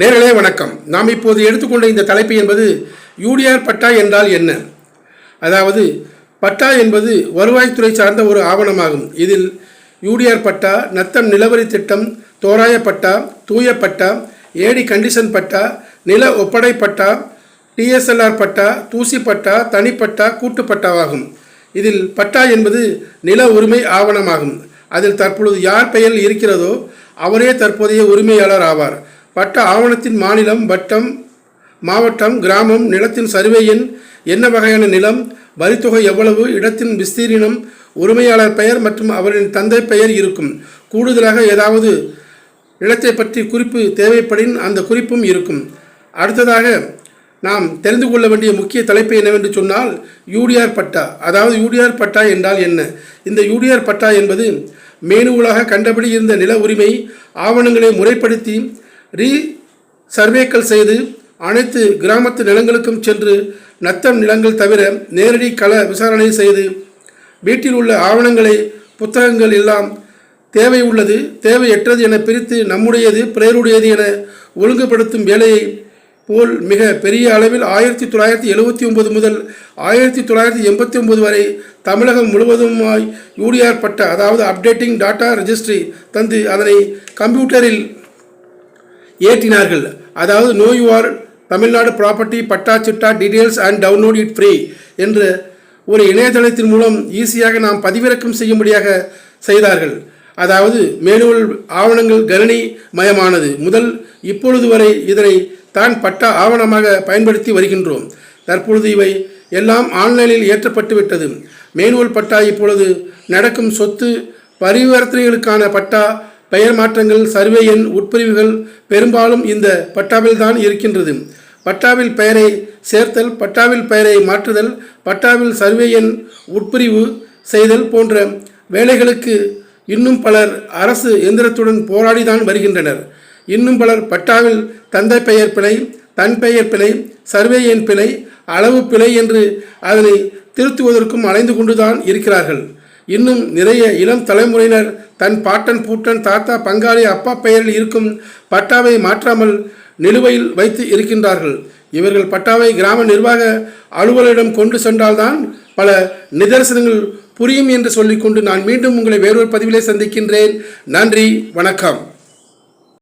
நேரலே வணக்கம். நாம் இப்போது எடுத்துக்கொண்ட இந்த தலைப்பு என்பது யூடிஆர் பட்டா என்றால் என்ன? அதாவது பட்டா என்பது வருவாய்த்துறை சார்ந்த ஒரு ஆவணமாகும். இதில் யூடிஆர் பட்டா நத்தம் நிலவரி திட்டம் தோராய பட்டா தூய பட்டா ஏடி கண்டிஷன் பட்டா நில ஒப்படை பட்டா டிஎஸ்எல்ஆர் பட்டா தூசி பட்டா தனிப்பட்டா கூட்டுப்பட்டாவாகும் இதில் பட்டா என்பது நில உரிமை ஆவணமாகும். அதில் தற்பொழுது யார் பெயரில் இருக்கிறதோ அவரே தற்போதைய உரிமையாளர் ஆவார். பட்ட ஆவணத்தின் மாநிலம் வட்டம் மாவட்டம் கிராமம் நிலத்தின் சர்வே எண் என்ன வகையான நிலம் வரித்தொகை எவ்வளவு இடத்தின் விஸ்தீரினம் உரிமையாளர் பெயர் மற்றும் அவரின் தந்தை பெயர் இருக்கும். கூடுதலாக ஏதாவது நிலத்தை பற்றி குறிப்பு தேவைப்படின் அந்த குறிப்பும் இருக்கும். அடுத்ததாக நாம் தெரிந்து கொள்ள வேண்டிய முக்கிய தலைப்பு என்னவென்று சொன்னால் யூடிஆர் பட்டா. அதாவது யூடிஆர் பட்டா என்றால் என்ன? இந்த யூடிஆர் பட்டா என்பது மேனுவலாக கண்டபடி இருந்த நில உரிமை ஆவணங்களை முறைப்படுத்தி ரீ சர்வேக்கள் செய்து அனைத்து கிராமத்து நிலங்களுக்கும் சென்று நத்தம் நிலங்கள் தவிர நேரடி கள விசாரணை செய்து வீட்டில் உள்ள ஆவணங்களை புத்தகங்கள் எல்லாம் தேவை உள்ளது தேவையற்றது என பிரித்து நம்முடையது பிறருடையது என ஒழுங்குபடுத்தும் வேலையை போல் மிக பெரிய அளவில் ஆயிரத்தி தொள்ளாயிரத்தி எழுபத்தி ஒன்பது முதல் ஆயிரத்தி தொள்ளாயிரத்தி எண்பத்தி ஒன்பது வரை தமிழகம் முழுவதுமாய் யூடிஆர் பட்ட அதாவது அப்டேட்டிங் டாட்டா ரெஜிஸ்ட்ரி தந்து அதனை கம்ப்யூட்டரில் ஏற்றினார்கள். அதாவது know your Tamil Nadu property patta chitta details and download it free என்ற ஒரு இணையதளத்தின் மூலம் ஈஸியாக நாம் பதிவிறக்கம் செய்யும்படியாக செய்தார்கள். அதாவது மேனுவல் ஆவணங்கள் கணனி மயமானது முதல் இப்பொழுது வரை இதனை தான் பட்டா ஆவணமாக பயன்படுத்தி வருகின்றோம். தற்பொழுது இவை எல்லாம் ஆன்லைனில் ஏற்றப்பட்டு விட்டது. மேனுவல் பட்டா இப்பொழுது நடக்கும் சொத்து பரிவர்த்தனைகளுக்கான பட்டா பெயர் மாற்றங்கள் சர்வே எண் உட்பிரிவுகள் பெரும்பாலும் இந்த பட்டாவில் தான் இருக்கின்றது. பட்டாவில் பெயரை சேர்த்தல் பட்டாவில் பெயரை மாற்றுதல் பட்டாவில் சர்வே எண் உட்பிரிவு செய்தல் போன்ற வேலைகளுக்கு இன்னும் பலர் அரசு எந்திரத்துடன் போராடிதான் வருகின்றனர். இன்னும் பலர் பட்டாவில் தந்தை பெயர் பிழை தன் பெயர் பிழை சர்வே எண் பிழை அளவு பிழை என்று அதனை திருத்துவதற்கும் அலைந்து கொண்டுதான் இருக்கிறார்கள். இன்னும் நிறைய இளம் தலைமுறையினர் தன் பாட்டன் பூட்டன் தாத்தா பங்காளி அப்பா பெயரில் இருக்கும் பட்டாவை மாற்றாமல் நிலுவையில் வைத்து இருக்கின்றார்கள். இவர்கள் பட்டாவை கிராம நிர்வாக அலுவலரிடம் கொண்டு சென்றால்தான் பல நிதர்சனங்கள் புரியும் என்று சொல்லிக்கொண்டு நான் மீண்டும் உங்களை வேறொரு பதிவிலே சந்திக்கின்றேன். நன்றி வணக்கம்.